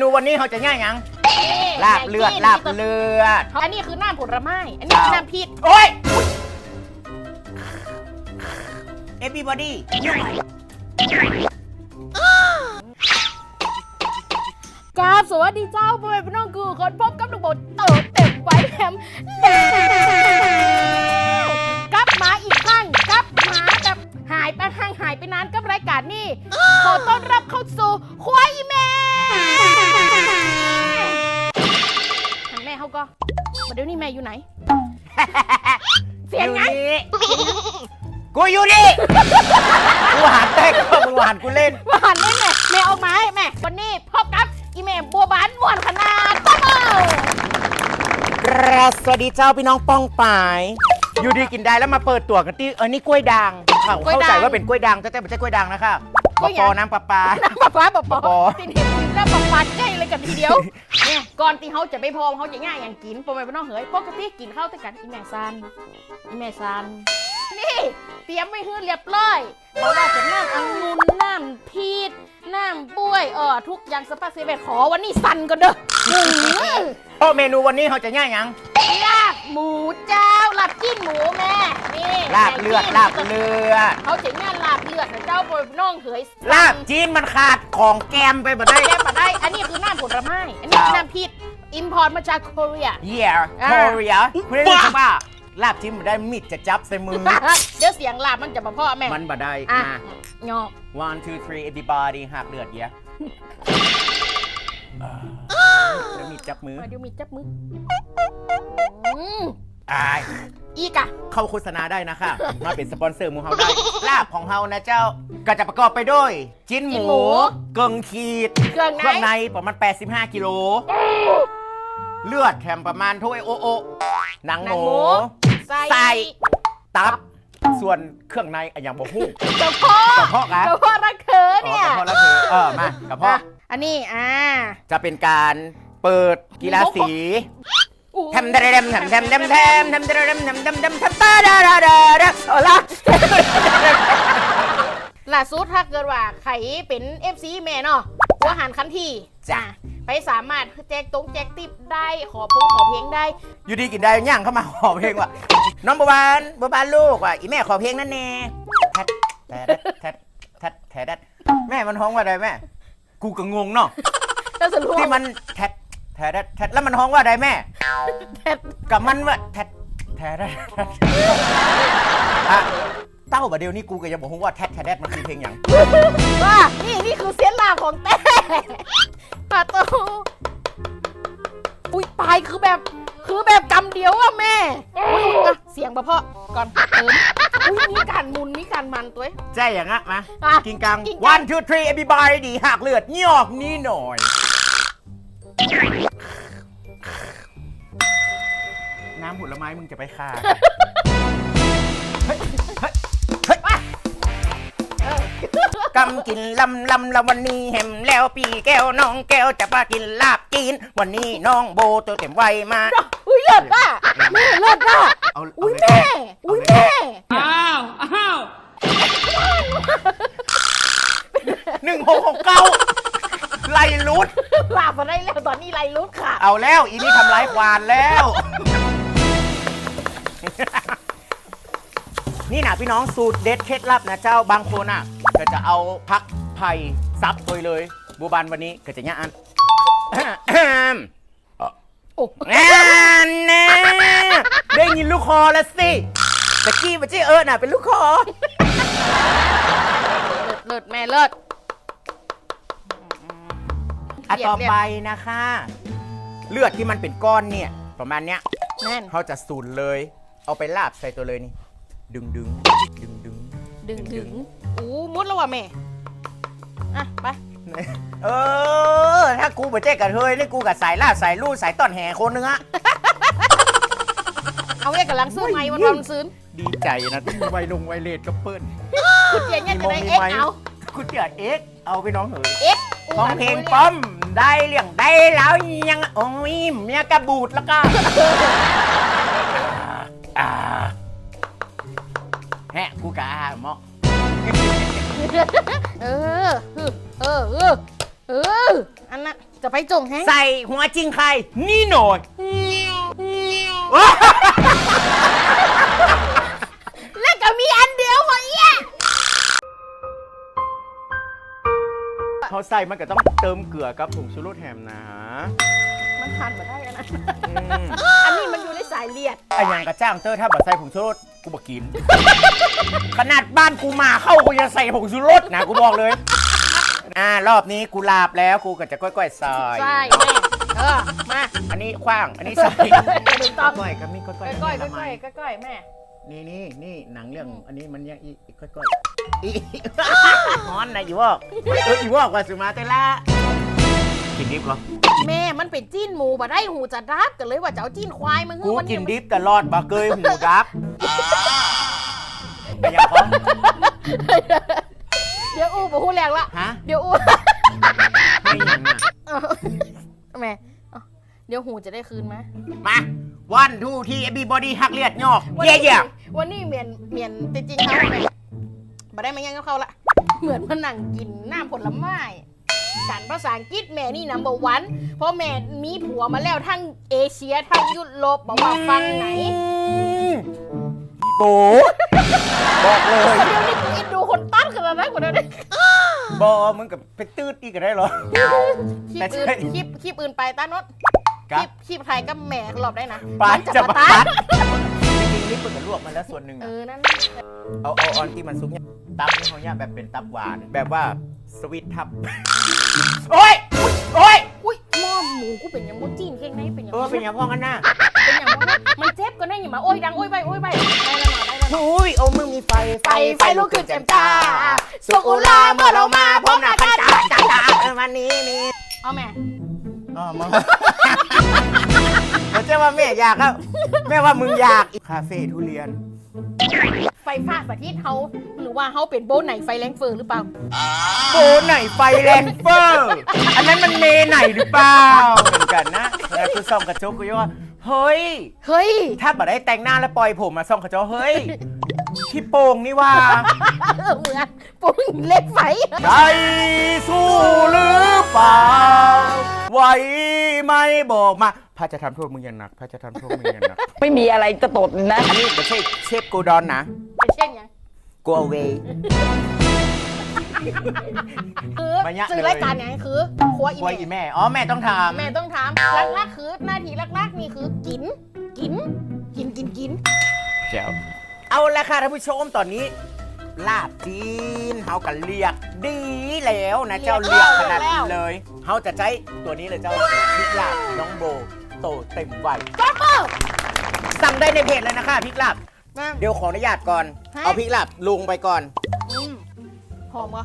นูวันนี้เขาจะง่ายหยังลาบเลือดลาบเลือด อันนี้คือน้ำผลไม้ อันนี้คือน้ำพริกโอ้ย everybody กราบสวัสดีเจ้าพ่อแม่พี่น้องคือคนพบกับลูกบทเติร์เต็มไว้แฮมแล้วกลับมาอีกครั้งกลับมาแบบหายไปห่างหายไปนานกับรายการนี้ขอต้อนรับเข้าสู่ควายแม่ มาเดี๋ยวนี้แม่อยู่ไหน เสียงอยู่ไงนี่กูอยู่นี่ กูหันเต้นมึงหันกูเล่นว่าหันเล่นแม่แม่เอาไม้แม่วันนี้พบกับอีแม่บัวบานม่วนขนาดต้เมอครับสวัสดีเจ้าพี่น้องป้องปาย อยู่ดีกินได้แล้วมาเปิดตัวกันที่เออนี่กล้วยด่างเขาเข้าใจว่าเป็นกล้วยด่างแต่แต่ไม่ใช่กล้วยด่างนะคะปอปอน้ำปลาปลาน้ำปลาปลาปลาปปอติน เห็นกินน้ำปลาปลาใกล้เลยกันทีเดียวเนี่ยก่อนที่เขาจะไปพอเขาจะง่ายอย่างกินปอแม่พี่น้องเฮ้ยปกติกินข้าวแต่กันอีแม่ซันอีแม่ซันนี่เตรียมไว้ให้เรียบร้อยเพราะว่าจะน้ำองุ่นน้ำพีชน้ำบ้วยเออทุกอย่างสปาเซเวตขอวันนี้ซันก่อนเด้ออื้อหือโอ้เมนูวันนี้เขาจะง่ายหยังลาบ หมูเจ้าลาบจิ้นหมูแม่ นี่ลาบเลือดลาบเลือดเขาจะงานลาบเลือดนะเจ้าโปรยน้องเขยลาบจีนมันขาดของแกมไปหมดได้แก้มาได้ อันนี้คือน้ำผลไม้ อันนี้คือน้ำพริกอิมพอร์ตมาจากเกาหลีเยี่ยอ่าโคเรียคุณได้ยินคำว่าลาบจีนมันได้มิดจะจับใส่มือ เดี๋ยวเสียงลาบมันจะมาพ่อแม่ มันบ่ได้อะมางอก one two three everybody หักเลือดเยอะ แล้วมีจับมือมาเดี๋ยวมีจับมืออืมอายอีกอะเข้าโฆษณาได้นะคะมาเป็นสปอนเซอร์หมูเฮาได้ ลาบของเฮานะเจ้าก็จะประกอบไปด้วยจิ้นหมูเกิงขีดเครื่องเครื่องในในประมาณ 85 กิโล เลือดแถมประมาณถ้วยโอโอหนังหหนังมูหมูใส่ใส่ตับ ส่วนเครื่องในอะอย่างบอกฮู้กระเพาะกระเพาะครับกระเพาะรักเธออ๋อเนี่ยกระเพาะแล้วเธอเออมากระเพาะอะอันนี้อ่าจะเป็นการ เปิดกีฬาสีอู้แทมเดรมแทมแทมแทมแทมแทมเดรมแทมแทมแทมแทมตาดาดาดาดาเอาละล่าสุดถ้าเกิดว่าใครเป็น FC แม่เนาะหัวหันคันทีจ้ะไปสามารถแจกตรงแจกติปได้ขอพงขอเพลงได้ อยู่ดีกินได้ย่างเข้ามาขอเพลงว่ะน้องบัวบานบัวบานลูกว่ะอีแม่ขอเพลงนั่นแน่แทดแทดแทดแทดแทดแม่มันฮ้องว่าอะไรแม่ กูก็งงเนาะก็สรุปที่มันแทดแทดแทดแล้วมันฮ้องว่าอะไรแม่แท็ดกับมันว่าแทดแทดแทดอะเต้าบะเดียวนี่กูก็ยังบอกว่าแทดแทดมันคือเพลงอย่างว่านี่นี่คือเสียนลาของเต้ปาโตอุ้ยปลายคือแบบคือแบบกำเดียวอะแม่อุ๊ยอะเสียงปะพ่อก่อนเติมอุ้ยมีการหมุนมีการมันตัวเองใจอย่างอะมาอะกินกังกินกัง one two three everybody ดีหักเลือดยอกนี่หน่อย น้ำผลไม้มึงจะไปคาเออกำกินลำลำละวันนี้แหมแล้วปีแก้วน้องแก้วจะมากินลาบจีน วันนี้น้องโบตัวเต็มวัยมา อุ้ยเลิศอะแม่เลิศอะเอาอุ้ยเอาเลยแม่ อุ้ยแม่ มาได้แล้วตอนนี้ไรรุดค่ะ เอาแล้ว อีนี่ทำร้ายควานแล้ว นี่นะพี่น้องสูตรเด็ดเคล็ดลับนะเจ้าบางคนอะ ก็จะเอาพักไผ่ซับตัวเลยบูบานวันนี้ก็จะย่างอัน โอ้แน่แน่ได้ยินลูกคอแล้วสิตะกี้มันใช่เอิร์น่ะเป็นลูกคอ เลิศแม่เลิศ อะต่อไปนะคะ เลือดที่มันเป็นก้อนเนี่ย ประมาณเนี้ยแน่น เขาจะสูนเลย เอาไปลาบใส่ตัวเลยนี่ ดึงดึงดึงดึงดึงดึงอู้มุดแล้วว่ะแม่ อะ ไป เออ ถ้ากูไปเจ๊กับเฮยนี่กูกับสายลาบสายลู่สายต้อนแห่คนนึงอะเอาเนี่ยกำลังซื้อไม้วันวันซื้อดีใจนะที่มีไวลงไวเลดกับเปิ้ลคุณเจียนเนี่ยจะได้เอ็กเอา กูเจียเอ็กเอาไปน้องเหยเอ็กของเพลงป้อม ได้เรื่องได้แล้วยังโอ้ยเมียกระบูดแล้วก็อ่าแฮะกูกะอาหมอเออ เออ เออ เอเอออันน่ะจะไปจงแฮงใส่หัวจริงใคร นี่หน่อย ใส่มันก็ต้องเติมเกลือกับผงชูรสแฮมนะมันทานมาได้แล้วนะอืมอันนี้มันอยู่ในสายเลียดไอ้ยังกระจ้างเตอร์ถ้าแบบใส่ผงชูรสกูบอกกิน ขนาดบ้านกูมาเข้ากูยังใส่ผงชูรสนะกูบอกเลยอ่ารอบนี้กูลาบแล้วกูก็จะก้อยๆใส่ใช่แม่เออ มา อันนี้คว้างอันนี้ใส่ถูกต้องก้อยๆก็มีก้อยๆก้อยๆทำไมก้อยๆก้อยๆแม่ นี่นี่นี่หนังเรื่องอันนี้มันยังอีอีก้อยๆอี ฮ้อนนะอยู่วอกเอออีวอกว่าสุมาเตล่ากินดิบเหรอแม่มันเป็นจิ้นหมูบ่ได้หูจะดับกันเลยว่าจะเอาจิ้นควายมากูวันกินี้นดิบตลอดบ่เคยหูดับเป็นยังของเดี๋ยวอู้บ่ฮู้แรงละฮะเดี๋ยวอู้ ไม่ยังอะเอาแม่เอาเดี๋ยวหูจะได้คืนไหมมาวันทูทีเอบีบอดี้หักเลียดยอกวันเย่นี้เย่วันนี้เมียนเมียนจริงๆเขาแม่ บ่ได้มายังกับเขาละ เหมือนมานั่งกินน้ำผลไม้กันภาษาอังกฤษแม่นี่นัมเบอร์วันเพราะแม่มีผัวมาแล้วทั้งเอเชียทั้งยุโรปบอกว่าฟังไหนโบบอกเลยเดี๋ยวนี้กูอินดูคนตั้งขนาดนั้นกว่านั้นเลยบอมึงกับไปตืดอีกก็ได้เหรอคลิปแต่อื่นใช่คลิปคลิปอื่นไปตั้งนดครัคลิบปคลิปไทยก็แหม่รอบได้นะ ปามันจะมาปาตัดดจริงๆ นี่เปิดกับลวกมาแล้วส่วนหนึ่งเออะอ นั่นเอาเอาออนที่มันซุปเนี่ยตับนี่เขาเนี่ยแบบเป็นตับหวาน แบบว่าสวีททับ โอ้ยอุ๊ยโอ้ยอุ้ยหม้อหมูกูเป็นอย่างมูจีนเค้งในเป็นอย่างเออเป็นอย่างพ่อกันนะเป็นอย่างนั้นมันเจ็บก็ได้อย่ามาโอ้ยดังโอ้ยไปโอ้ยไปได้แล้วมาได้แล้วมา อุ้ยโอ้มึงมีไฟไฟไฟลุกขึ้นแจ่มจ้าสุกุลาเมื่อเรามาพร้อมหน้ากันจ้าจ้าจ้าเออมานี้นี่เอาแม่ อ๋อมา เขาจะว่าแม่อยากครับแม่ว่ามึงอยากคาเฟ่ทุเรียน ไฟฟ้าประเทศเขาหรือว่าเขาเป็นโบนไหนไฟแรงเฟอร์หรือเปล่า โบไหนไฟแรงเฟอร์ อันนั้นมันเมไหนหรือเปล่าเหมือนกันนะแล้วกูส่องกระจกกูยังว่า เฮ้ย เฮ้ย ถ้าบ่ได้แต่งหน้าแล้วปล่อยผมมาส่องกระจกเฮ้ย พี่โป่งนี่ว่า เหมือนปุ้งเล็กไฟใจสู้หรือเปล่า ไหวไหมบอกมาพระจะทำโทษมึงอย่างหนักพระจะทำโทษมึงอย่างหนักไม่มีอะไรจะตดนะอันนี้ไม่ใช่เชฟกูดอนนะ เป็นเช่นยัง go away คือมาเนี่ยซื้อเลยรายการยังคือครัวอีกลัวอีแม่ แม่ อ๋อแม่ต้องทแม่ต้องถามลักๆคือหน้าที่ลักๆนี่คือกิน กิน กินกินกินำแจ๋ว เอาละค่ะท่านผู้ชมตอนนี้ ลาบจีนเฮากันเรียกดีแล้วนะเจ้าเรียกขนาดนี้เลยเฮาจะใช้ตัวนี้เลยเจ้าพริกลาบน้องโบโตเต็มวัยจ๊อบเบอร์สั่งได้ในเพจเลยนะคะพริกลาบแม่เดี๋ยวขออนุญาตก่อน ฮะ เอาพริกลาบลุงไปก่อน อืมหอมเหรอ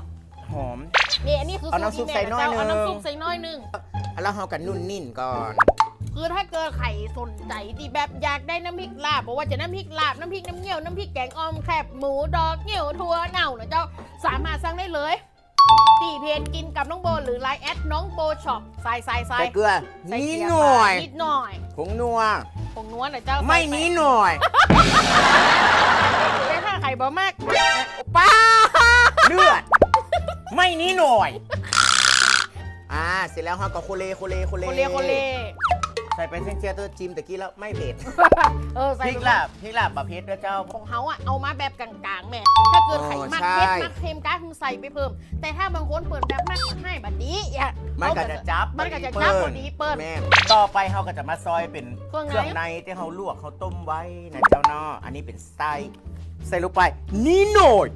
หอม นี่อันนี้คือเอาน้ำซุปที่ใส่แม่น้อยเจ้าเอาหนึ่งน้ำซุปใส่น้อยหนึง แล้วเฮากันนุ่นนิ่นก่อน คือถ้าเกิดไข่สนใจที่แบบอยากได้น้ำพริกลาบบอกว่าจะน้ำพริกลาบน้ำพริกน้ำเงี้ยวน้ำพริกแกงอ่อมแคบหมูดอกเงี้ยวถั่วเน่านะเจ้าสามารถสั่งได้เลยตีเพนกินกับน้องโบหรือไลน์แอดน้องโบช็อปใส่ใส่ใส่ใส่เกลือใส่นิดเกลืหน่อยนิดหน่อยผงนัวผงนวลนะเจ้าไม่ใส่ปนิดหน่อยแต่ถ้าไข่บ่มากป้าเลือดไม่นิดหน่อยอ่าเสร็จแล้วเฮาก็โคเลโคเลโคเลโคเลโคเล ใส่ไปเส้นเจียตัวจิมตะกี้แล้วไม่เผ็ดเออใส่พริกลาบพริกลาบบะเพ็ดด้วยเจ้า ของเขาอะเอามาแบบกลางๆแม่ ถ้าเกิดไข่มากใช่เผ็ดมากเค็มก้าคือใส่ไปเพิ่ม แต่ถ้าบางคนเปิดแบบมากมาให้แบบนี้อย่ามันก็จะจับมันก็จะจับพอดีเปิดแม่ต่อไปเฮาก็จะมาซอยเป็นเครื่องในเครื่องในที่เฮาลวกเฮาต้มไว้นะเจ้าเนาะอันนี้เป็นไส้ใส่ลงไปนี่หน่อย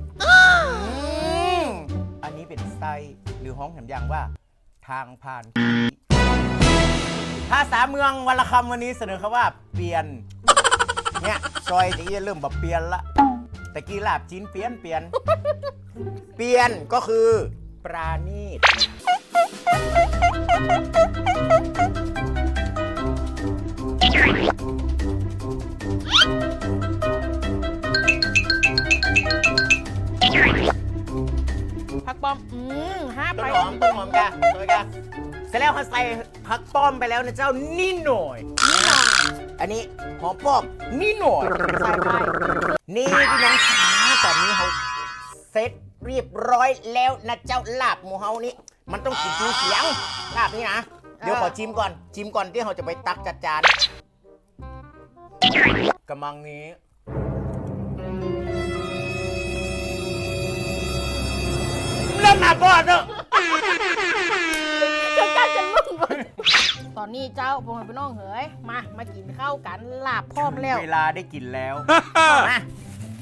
มอันนี้เป็นไส้หรือห้องแหมยังว่าทางผ่านผี ภาษาเมืองวันละคำวันนี้เสนอคำว่าเปลี่ยน เนี่ยซอยนี้เริ่มแบบเปลี่ยนละตะกี้ลาบจีนเปลี่ยนเปลี่ยน เปลี่ยนก็คือปราณีตผักป้อม อืมห้าต้ไป นหอมต้นหอมกะตัวกะ เสร็จแล้วเขาใส่ผักป้อมไปแล้วนะเจ้านี่หน่อย อันนี้หอมป้อมนี่หน่อยใส่ไปนี่พี่น้องขาตอนนี้เขาเสร็จเรียบร้อยแล้วนะเจ้าลาบหมูเฮานี่มันต้องกินเสียงลาบนี่นะเดี๋ยวขอชิมก่อนชิมก่อนที่เราจะไปตักจัดจานกำมังนี้เล่นหนาบอดเนอะ อนนี้เจ้าพ่อแม่พี่น้องเฮ้ยมา มากินข้าวกันลาบพร้อมแล้ว เวลาได้กินแล้วมา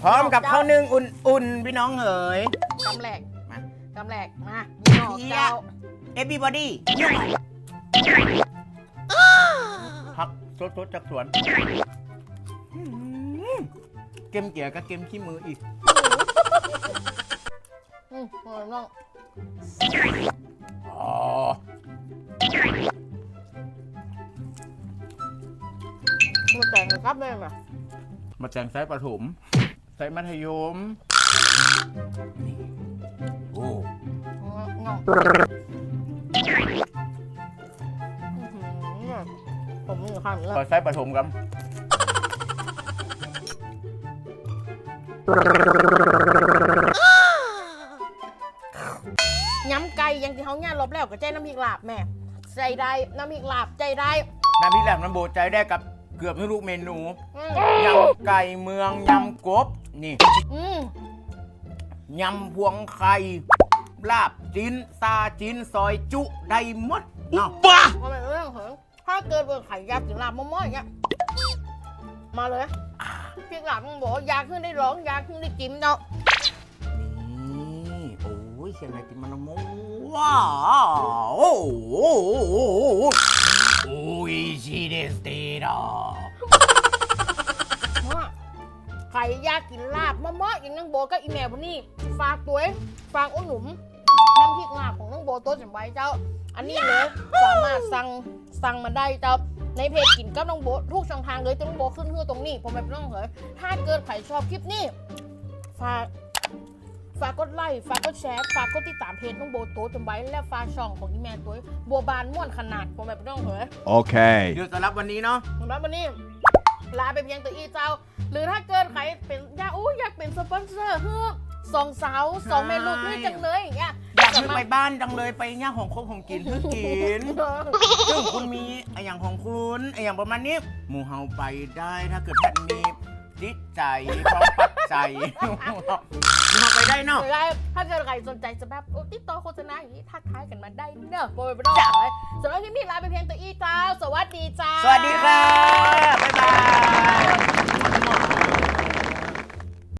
พร้อมกับข้าวนึ่งอุ่นๆพี่น้องเอ๋ยกำแหลกมากำแหลกมานี่นอกเฮียเจ้า everybody พักสดๆจากสวนอืมเกมเกียร์กับเกมขี้มืออีกอืมพ่อแม่พี่น้องอ๋อ มาแต่งเลยครับเลยมามาแต่งไซส์ประถมไซส์มัธยมนี่โอ้น้องอื้อหือผมมีความเลือขอไซส์ประถมครับย้ำไก่อยังที่เขาเนี่ยรอบแล้วก็ใจน้ำพริกลาบแม่ ใจได้ น้ำพริกลาบใจได้ น้ำพริกแหลมน้ำโบใจได้กับ เกือบทุกเมนูอืมยำไก่เมืองยำกบนี่อืมยำพวงไข่ลาบจิ้นซาจิ้นซอยจุได้หมดเนาะทำไมเรื่องเหรอถ้าเกิดเป็นไข่ยาถึงลาบมอๆอย่างเงี้ยมาเลยพริกลาบมึงบอกว่ายาขึ้นได้ร้องยาขึ้นได้จิ้มเนาะนี่โอ้ยเชียงรายกินมันละม้ว้าวโอ้โหโอ้ยชีเดสเตดา ไข่ยากินลาบมอๆอย่างนังโบก็อีแมววันนี้ฝากตัวเองฝากอ้นหนุ่มน้ำพริกลาบของนังโบตัวจำไว้เจ้า อันนี้เลยสามารถสั่งสั่งมาได้เจ้าในเพจกินกับน้องโบทุกช่องทางเลยที่น้องโบขึ้นคือตรงนี้ผมแบบน้องเหยถ้าเกิดใครชอบคลิปนี้ฝากฝากกดไลค์ ฝากกดแชร์ ฝากกดติดตามเพจน้องโบโตจำไว้ และฝากช่องของอีแมนตัวบัวบานม่วนขนาดผมแบบน้องเหย Okay. เดี๋ยวสำหรับวันนี้เนาะสำหรับวันนี้ลาไปเพียงตัวอีเจ้า หรือถ้าเกิดใครเป็นอยากอู้อยากเป็นสปอนเซอร์ฮึสองสาวสองเมนูนี่จังเลยอย่างเงี้ยอยากให้ไปบ้านจังเลยไปย่างของครบของกินเพื่อกินซึ่งคุณมีไออย่างของคุณไออย่างประมาณนี้หมูเฮาไปได้ถ้าเกิดท่านมีจิตใจพร้อมปักใจหมูเฮาไปได้เนาะหรือถ้าเกิดใครสนใจจะแบบโอ้ติดต่อโฆษณาอย่างนี้ทักทายกันมาได้เนอะโบยไปต้องเลยสำหรับคลิปนี้ลาไปเพียงตัวอีเจ้าสวัสดีจ้าสวัสดีครับบ๊ายบาย